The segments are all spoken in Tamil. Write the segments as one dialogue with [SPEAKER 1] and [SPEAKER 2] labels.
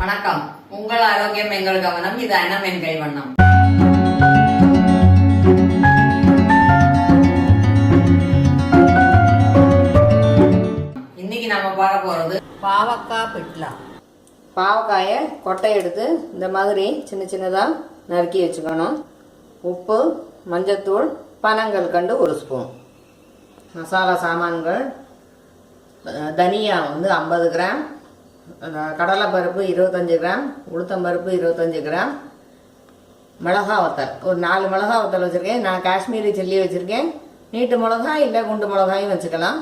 [SPEAKER 1] வணக்கம். உங்கள் ஆரோக்கியம் எங்கள் கவனம் இது அன்னம் என் கைவண்ணம் இன்னைக்கு நாம பார்க்க போறது பாவக்காய் பிட்லா. பாவக்காயை கொட்டை எடுத்து இந்த மாதிரி சின்ன சின்னதாக நறுக்கி வச்சுக்கணும். உப்பு மஞ்சத்தூள் பனங்கள் கண்டு ஒரு ஸ்பூன் மசாலா சாமான்கள் தனியா வந்து ஐம்பது கிராம். கடலை பருப்பு இருபத்தஞ்சி கிராம் உளுத்தம் பருப்பு இருபத்தஞ்சி கிராம் மிளகா வத்தல். ஒரு நாலு மிளகா வத்தல் வச்சுருக்கேன். நான் காஷ்மீரி சில்லி வச்சுருக்கேன். நீட்டு மிளகா இல்லை குண்டு மிளகாயும் வச்சுக்கலாம்.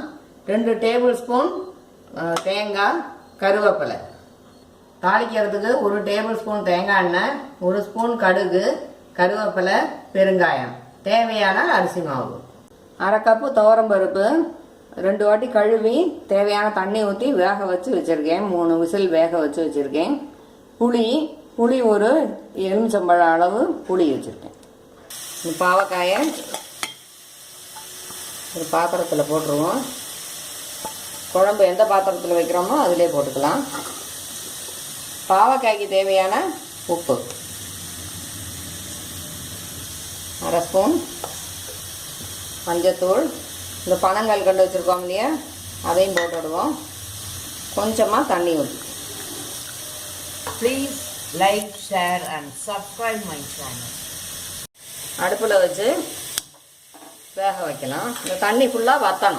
[SPEAKER 1] ரெண்டு டேபிள் ஸ்பூன் தேங்காய் கருவேப்பிலை. தாளிக்கிறதுக்கு ஒரு டேபிள் ஸ்பூன் தேங்காய் எண்ணெய் ஒரு ஸ்பூன் கடுகு கருவேப்பிலை பெருங்காயம். தேவையான அரிசி மாவு. அரை கப்பு துவரம்பருப்பு ரெண்டு வாட்டி கழுவி தேவையான தண்ணி ஊற்றி வேக வச்சு வச்சுருக்கேன். மூணு விசில் வேக வச்சு வச்சுருக்கேன். புளி புளி ஒரு எலுமிச்சம்பழ அளவு புளி வச்சுருக்கேன். இந்த பாவக்காயை ஒரு பாத்திரத்தில் போட்டுருவோம். குழம்பு எந்த பாத்திரத்தில் வைக்கிறோமோ அதிலே போட்டுக்கலாம். பாவக்காய்க்கு தேவையான உப்பு. அரை ஸ்பூன் மஞ்சத்தூள். இந்த பனங்கள் கண்டு வச்சுருக்கோம் இல்லையா? அதையும் போட்டுடுவோம். கொஞ்சமாக தண்ணி ஊற்றி
[SPEAKER 2] Please like, share and subscribe my channel.
[SPEAKER 1] அடுப்பில் வச்சு வேக வைக்கலாம். இந்த தண்ணி ஃபுல்லாக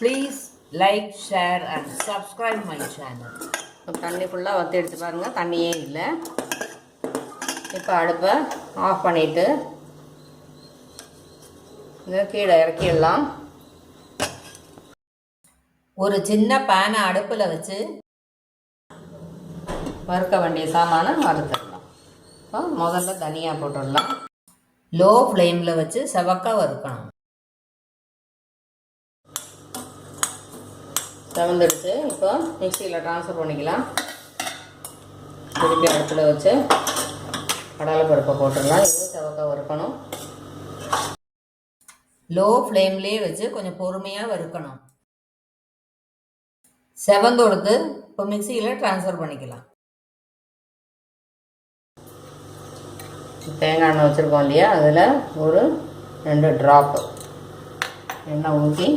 [SPEAKER 2] Please like, share and subscribe my channel.
[SPEAKER 1] இப்போ தண்ணி ஃபுல்லாக வற்றி எடுத்து பாருங்கள் தண்ணியே இல்லை. இப்போ அடுப்பை ஆஃப் பண்ணிவிட்டு இதை கீழே இறக்கிடலாம்
[SPEAKER 2] ஒரு சின்ன பேனை அடுப்பில் வச்சு
[SPEAKER 1] வறுக்க வேண்டிய சாமானை வறுத்துடலாம். இப்போ முதல்ல தனியாக போட்டுடலாம்.
[SPEAKER 2] லோ ஃப்ளேமில் வச்சு செவக்க வறுக்கணும்.
[SPEAKER 1] செவந்துடுச்சு. இப்போ மிக்சியில் ட்ரான்ஸ்ஃபர் பண்ணிக்கலாம். திருப்பி அடுப்பில் வச்சு கடலைப்பருப்பை போட்டுடலாம். இது செவக்க வறுக்கணும்.
[SPEAKER 2] லோ ஃப்ளேம்லேயே வச்சு கொஞ்சம் பொறுமையாக வறுக்கணும். செவந்தொடுத்து இப்போ மிக்சியில் ட்ரான்ஸ்ஃபர் பண்ணிக்கலாம்.
[SPEAKER 1] தேங்காய் எண்ணெய் வச்சுருக்கோம் இல்லையா? அதில் ஒரு ரெண்டு ட்ராப்பு எண்ணெய் ஊற்றி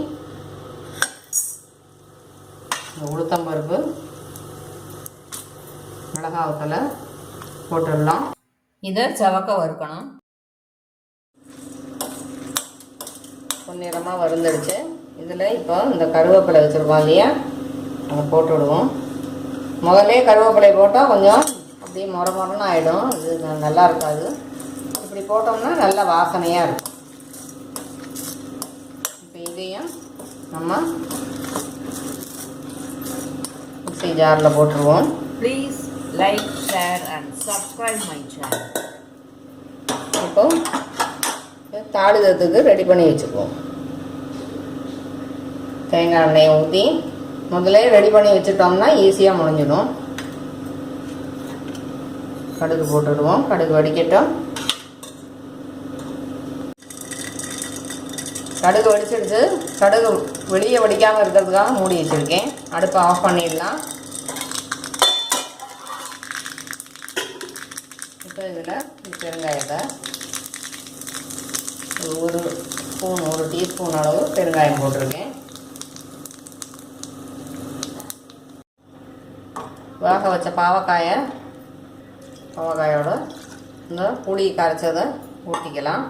[SPEAKER 1] இந்த உளுத்தம்பருப்பு மிளகாய் வத்தலை போட்டுடலாம்.
[SPEAKER 2] இதை செவக்க வறுக்கணும்.
[SPEAKER 1] பொன்னிறமாக வறுந்துடுச்சு. இதில் இப்போ இந்த கருவேப்பிலை வச்சுருக்கோம் இல்லையா? அதை போட்டு விடுவோம். முதல்லே கருவேப்பிலை போட்டால் கொஞ்சம் அப்படியே முற முறன்னு ஆகிடும் இது நல்லா இருக்காது. இப்படி போட்டோம்னா நல்ல வாசனையாக இருக்கும். இப்போ இதையும் நம்ம மிக்ஸி ஜாரில் போட்டுருவோம்.
[SPEAKER 2] Please like share and subscribe my channel
[SPEAKER 1] இப்போ தாளிதத்துக்கு ரெடி பண்ணி வச்சுக்குவோம். தேங்காய் எண்ணெயை ஊற்றி முதல்ல ரெடி பண்ணி வச்சுட்டோம்னா ஈஸியாக முடிஞ்சிடும். கடுகு போட்டுடுவோம். கடுகு வடிக்கட்டும். கடுகு வடிச்சிடுச்சு கடுகு வெளியே வடிக்காமல் இருக்கிறதுக்காக மூடி வச்சுருக்கேன். அடுப்பை ஆஃப் பண்ணிடலாம். இப்போ இதில் பெருங்காயத்தை ஒரு ஸ்பூன் ஒரு டீஸ்பூன் அளவு பெருங்காயம் போட்டிருக்கேன். வேக வச்ச பாவக்காயை பாவக்காயோட இந்த புளி கரைச்சதை ஊற்றிக்கலாம்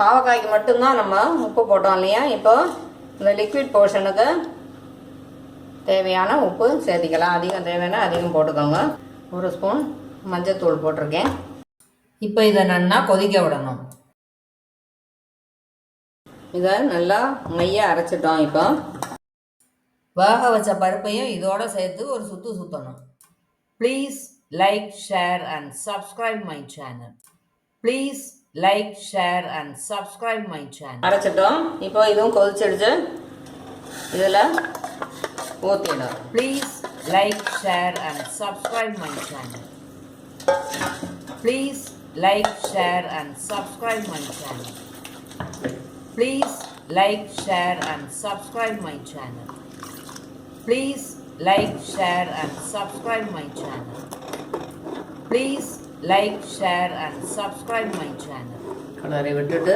[SPEAKER 1] பாவக்காய்க்கு மட்டும்தான் நம்ம உப்பு போட்டோம் இல்லையா? இப்போ இந்த லிக்விட் போர்ஷனுக்கு தேவையான உப்பு சேர்த்திக்கலாம். அதிகம் தேவைன்னா அதிகம் போட்டுக்கோங்க. ஒரு ஸ்பூன் மஞ்சத்தூள் போட்டிருக்கேன்.
[SPEAKER 2] இப்போ இதை நன்னா கொதிக்க விடணும்.
[SPEAKER 1] இதை நல்லா மைய அரைச்சிட்டோம் இப்போ.
[SPEAKER 2] வேக வச்ச பருப்பையும் இதோட சேர்த்து ஒரு சுத்து சுத்தணும். Please like share and subscribe my channel please like share and subscribe my channel
[SPEAKER 1] அரைச்சிட்டோம். இப்போ இதுவும் கொதிச்சிடுச்சு. இதில் ஊற்றிடும்
[SPEAKER 2] please like share and subscribe my channel please like share and subscribe my channel please like share and subscribe my channel please like, share, and subscribe my channel. Please like, share, and subscribe my channel.
[SPEAKER 1] கிளறி விட்டுட்டு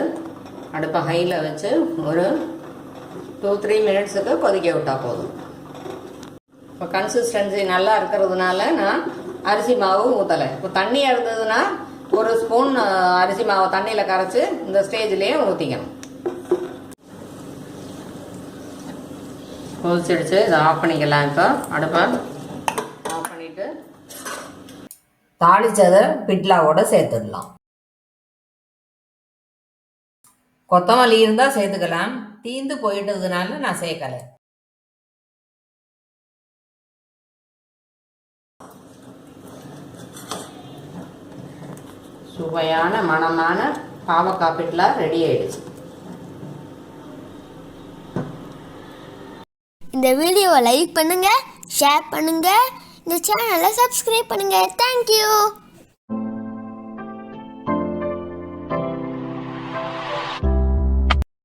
[SPEAKER 1] அடுப்பை ஹையில் வச்சு ஒரு டூ த்ரீ மினிட்ஸுக்கு கொதிக்க விட்டால் போதும் இப்போ கன்சிஸ்டன்சி நல்லா இருக்கிறதுனால நான் அரிசி மாவு ஊற்றலை இப்போ தண்ணியாக இருந்ததுன்னா ஒரு ஸ்பூன் அரிசி மாவை தண்ணியில் கரைச்சி இந்த ஸ்டேஜ்லேயே ஊற்றிக்கணும் கொதிச்சிடுச்சு. இதை ஆஃப் பண்ணிக்கலாம் இப்போ. அடுப்பை ஆஃப் பண்ணிவிட்டு
[SPEAKER 2] தாளிச்சதை பிட்லாவோட சேர்த்துடலாம். கொத்தமல்லி இருந்தால் சேர்த்துக்கலாம். தீந்து போயிட்டதுனால நான் சேர்க்கலை.
[SPEAKER 1] சுவையான மனமான பாவக்காய் பிட்லா ரெடி ஆயிடுச்சு.
[SPEAKER 3] இந்த வீடியோவை லைக் பண்ணுங்க ஷேர் பண்ணுங்க இந்த சேனலை சப்ஸ்கிரைப் பண்ணுங்க. தேங்க்யூ